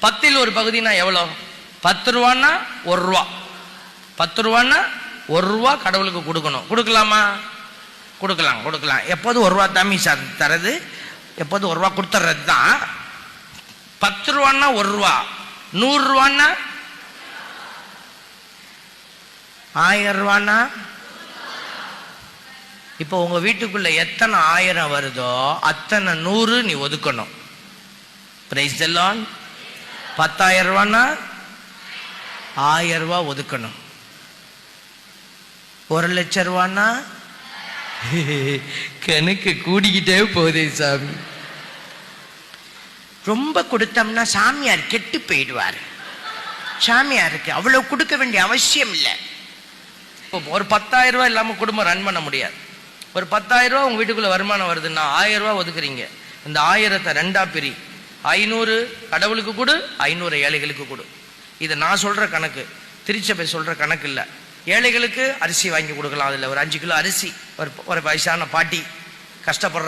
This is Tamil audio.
பத்தில் ஒரு பகுதினா எவ்வளோ? பத்து ரூபான்னா ஒரு ரூபா. பத்து ரூபான்னா ஒரு ரூபா கடவுளுக்கு கொடுக்கணும். கொடுக்கலாமா? கொடுக்கலாம் கொடுக்கலாம். எப்போதும் ஒரு ரூபா தாமி சார் தரது? எப்போதும் ஒரு ரூபா கொடுத்துட்றது தான். பத்து ரூபான்னா ஒரு ரூபா. நூறு ரூபான்னா? ஆயிரம் ரூபான்னா? இப்போ உங்கள் வீட்டுக்குள்ள எத்தனை ஆயிரம் வருதோ அத்தனை நூறு நீ ஒதுக்கணும். பிரைஸ் எல்லாம் பத்தாயிரம் ரூபான்னா ஆயிரம் ரூபாய் ஒதுக்கணும். ஒரு லட்சம் ரூபான்னா கணக்கு கூடிக்கிட்டே போதே சாமி. ரொம்ப கொடுத்தோம்னா சாமியார் கெட்டு போயிடுவார். சாமியாருக்கு அவ்வளவு கொடுக்க வேண்டிய அவசியம் இல்லை. ஒரு பத்தாயிரம் ரூபாய் இல்லாம குடும்பம் ரன் பண்ண முடியாது. ஒரு பத்தாயிரம் ரூபாய் உங்க வீட்டுக்குள்ள வருமானம் வருதுன்னா ஆயிரம் ரூபாய் ஒதுக்குறீங்க. இந்த ஆயிரத்தை ரெண்டா பிரி. ஐநூறு கடவுளுக்கு கொடு ஐநூறு ஏழைகளுக்கு கொடு. இது நான் சொல்ற கணக்கு. திருச்சபை சொல்ற கணக்கு இல்ல. ஏழைகளுக்கு அரிசி வாங்கி கொடுக்கலாம். அதுல ஒரு அஞ்சு கிலோ அரிசி ஒரு ஒரு வயசான பாட்டி கஷ்டப்படுற